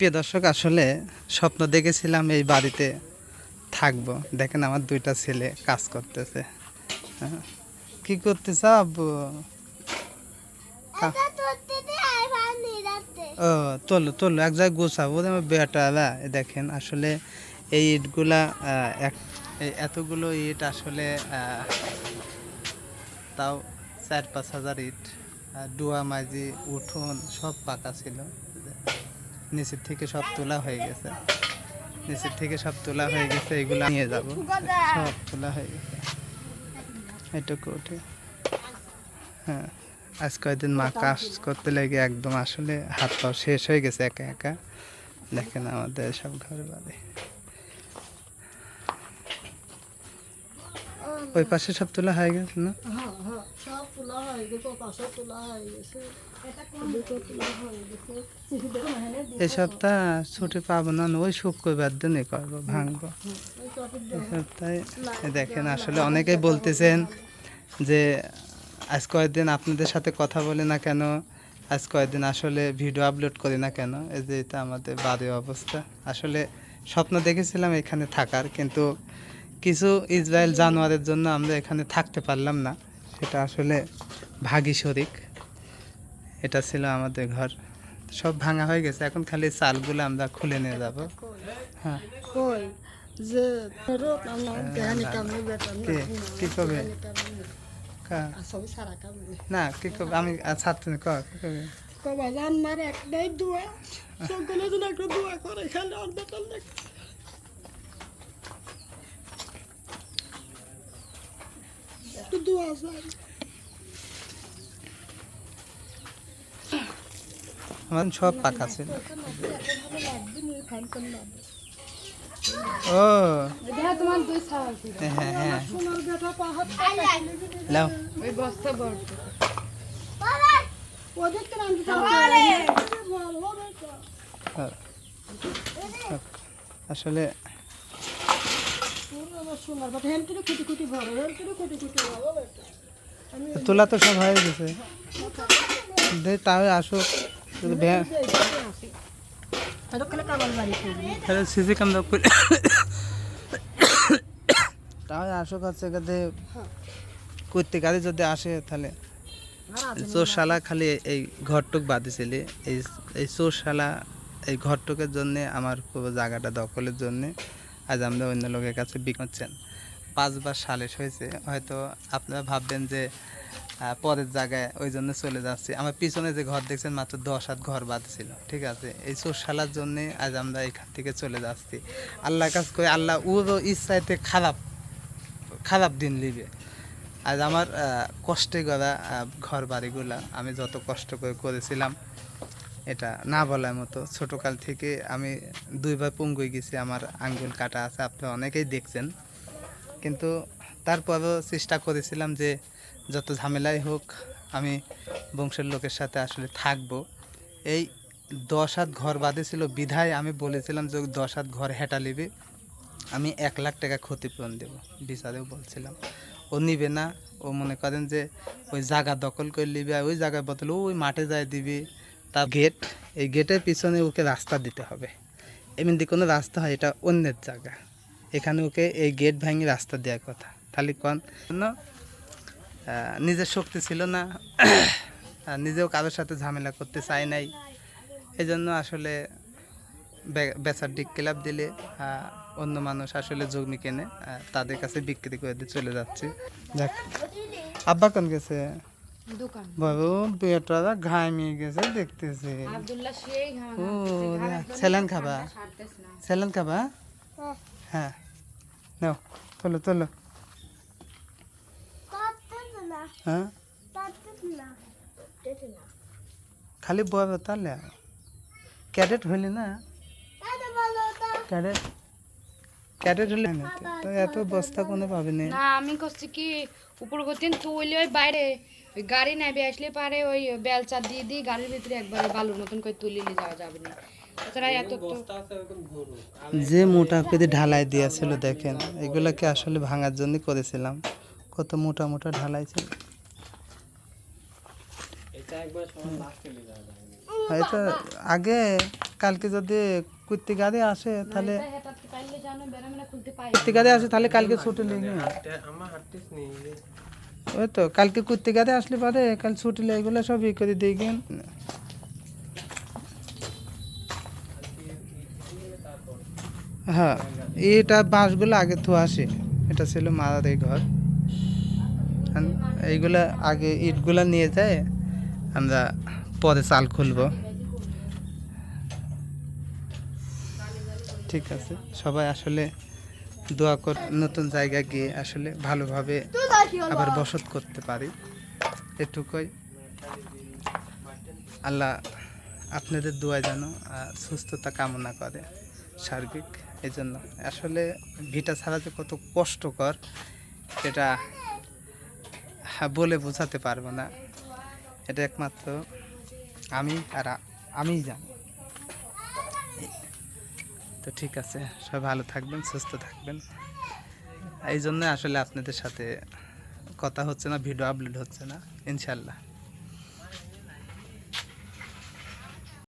প্রিয় দর্শক আসলে স্বপ্ন দেখেছিলাম এই বাড়িতে থাকব। দেখেন আমার দুইটা ছেলে কাজ করতেছে। হ্যাঁ। কি করতে আব্বু? রাখতে ও তোলো তোলো এক জায়গায় গোছাবো এ দেখেন আসলে এই ইটগুলা এক এতগুলো ইট আসলে তাও চার পাঁচ হাজার ইট আর ডুয়া মাঝি উঠোন সব পাকা ছিল। নিচের থেকে সব তোলা হয়ে গেছে। নিচের থেকে সব তোলা হয়ে গেছে, এগুলো নিয়ে যাব। সব তোলা হয়ে গেছে। এটুকু উঠে। হ্যাঁ আজ কয়েকদিন মা কাজ করতে লেগে একদম আসলে হাত পা শেষ হয়ে গেছে একা একা। দেখেন আমাদের সব ঘর বাড়ি ওই পাশে সব তোলা হয়ে গেছে না? হ্যাঁ হ্যাঁ তোলা হয়ে গেছে পাশে তোলা হয়ে গেছে এই সপ্তাহ ছুটি পাবো না ওই শুক্রবার দিনই করব ভাঙবো। এই সপ্তাহে দেখেন আসলে অনেকেই বলতেছেন যে আজ কয়েকদিন আপনাদের সাথে কথা বলি না কেন আজ কয়েকদিন আসলে ভিডিও আপলোড করি না কেন এই যে এটা আমাদের বাড়ির অবস্থা। আসলে স্বপ্ন দেখেছিলাম এখানে থাকার কিন্তু কিছু ইসরায়েল জানোয়ারের জন্য আমরা এখানে থাকতে পারলাম না। সেটা আসলে ভাগি শরিক। এটা ছিল আমাদের ঘর। সব ভাঙা হয়ে গেছে। এখন খালি চালগুলো আমরা খুলে নিয়ে যাব। হ্যাঁ। কে? করবে না। কি করবে আমি আর ছাত্র ক? কি করবে কবা? রান্নার একটাই দোয়া। সকলে যেন একটা দোয়া করে খালি আর বেতন দেখ একটু দোয়া চাই আমার সব পাকা ছিল। ও। হ্যাঁ হ্যাঁ লাও ওই বস্তা বড় হ্যাঁ। আসলে সোনার বেটা হেন করে খুঁটি খুঁটি ভরো হেন করে খুঁটি খুঁটি ভরো তোলা তো সব হয়ে গেছে। দে তাও আসুক তাহলে সিসি ক্যামেরা করে তাও আসুক আছে কাছে। করতে গাড়ি যদি আসে তাহলে। চোরশালা খালি এই ঘরটুক বাঁধিছিলি। এই এই চোরশালা এই ঘরটুকের জন্য আমার জায়গাটা দখলের জন্য। আজ আমরা অন্য লোকের কাছে বিকোচ্ছেন পাঁচবার সালিশ হয়েছে। হয়তো আপনারা ভাববেন যে পরের জায়গায় ওই জন্য চলে যাচ্ছি। আমার পিছনে যে ঘর দেখছেন মাত্র দশ হাত ঘর বাঁধছিল ঠিক আছে? এই চোরশালার জন্যে আজ আমরা এখান থেকে চলে যাচ্ছি। আল্লাহ কাজ করে আল্লাহ ওরও ইচ্ছাইতে খারাপ খারাপ দিন লিবে। আজ আমার কষ্টে আহ, ঘর বাড়িগুলা আমি যত কষ্ট করে করেছিলাম এটা না বলার মতো। ছোটোকাল থেকে আমি দুইবার পঙ্গুই গেছি, আমার আঙ্গুল কাটা আছে, আপনি অনেকেই দেখছেন। কিন্তু তারপরও চেষ্টা করেছিলাম যে যত ঝামেলাই হোক, আমি বংশের লোকের সাথে আসলে থাকব। এই দশ হাত ঘর বাঁধেছিল বিধায় আমি বলেছিলাম যে দশ হাত ঘর হেঁটা নিবে, আমি এক লাখ টাকা ক্ষতিপূরণ দেবো, বিচারেও বলছিলাম। ও নিবে না, ও মনে করেন যে ওই জায়গা দখল করে নিবে ওই জায়গার বদলে ওই মাঠে যায় দিবি। তার গেট এই গেটের পিছনে ওকে রাস্তা দিতে হবে। এমনি কোনো রাস্তা হয়, এটা অন্যের জায়গা। এখানে ওকে এই গেট ভাঙি রাস্তা দেওয়ার কথা। খালি কন? নিজের শক্তি ছিল না। নিজেও কারোর সাথে ঝামেলা করতে চাই নাই। এই জন্য আসলে বেচার দিক ক্লাব দিলে অন্য মানুষ আসলে জমি কেনে তাদের কাছে বিক্রি করে দিয়ে চলে যাচ্ছে। দেখ আব্বা কোন গেছে? বাবু ঘামিয়ে গেছে দেখতেছে। খাবা? খাবা? হ্যাঁ। নাও তোলো তোলো। হ্যাঁ? খালি বড় তাহলে ক্যাডেট হইলে না? ক্যাডেট? ক্যাডেট হলে না তো। এত বস্তা কোনো পাবে না? আমি করছি কি উপর করতেন ওই বাইরে ওই গাড়ি নেবে আসলে পারে ওই বেলচা দিয়ে দিয়ে গাড়ির ভিতরে একবারে বালুর মতন করে তুলে নিয়ে যাওয়া যাবে না। এত যে মোটা করে ঢালাই দিয়েছিল দেখেন এগুলোকে আসলে ভাঙার জন্য করেছিলাম। কত মোটা মোটা ঢালাই ছিল। এটা আগে কালকে যদি কুত্তি গাড়ি আসে তাহলে কুত্তি গাড়ি আসে তাহলে কালকে ছুটি লেগে ওই তো, কালকে কুত্তি গাড়ি আসলে পারে কাল ছুটি এগুলো সব ই করে দিয়ে গেন হ্যাঁ এটা বাঁশগুলো আগে তো আসে, এটা ছিল মারার এই ঘর এইগুলা আগে ইটগুলা নিয়ে যায়, আমরা পরে চাল খুলবো। ঠিক আছে, সবাই আসলে দোয়া কর, নতুন জায়গায় গিয়ে আসলে ভালোভাবে আবার বসত করতে পারি। এটুকুই। আল্লাহ আপনাদের দোয়া যেন সুস্থতা কামনা করে সার্বিক। এই জন্য আসলে ভিটা ছাড়া যে কত কষ্টকর, এটা বলে বোঝাতে পারব না। এটা একমাত্র আমি আর আ- আমিই জানি। তো ঠিক আছে, সবাই ভালো থাকবেন, সুস্থ থাকবেন। এই জন্য আসলে আপনাদের সাথে কথা হচ্ছে না ভিডিও আপলোড হচ্ছে না ইনশাল্লাহ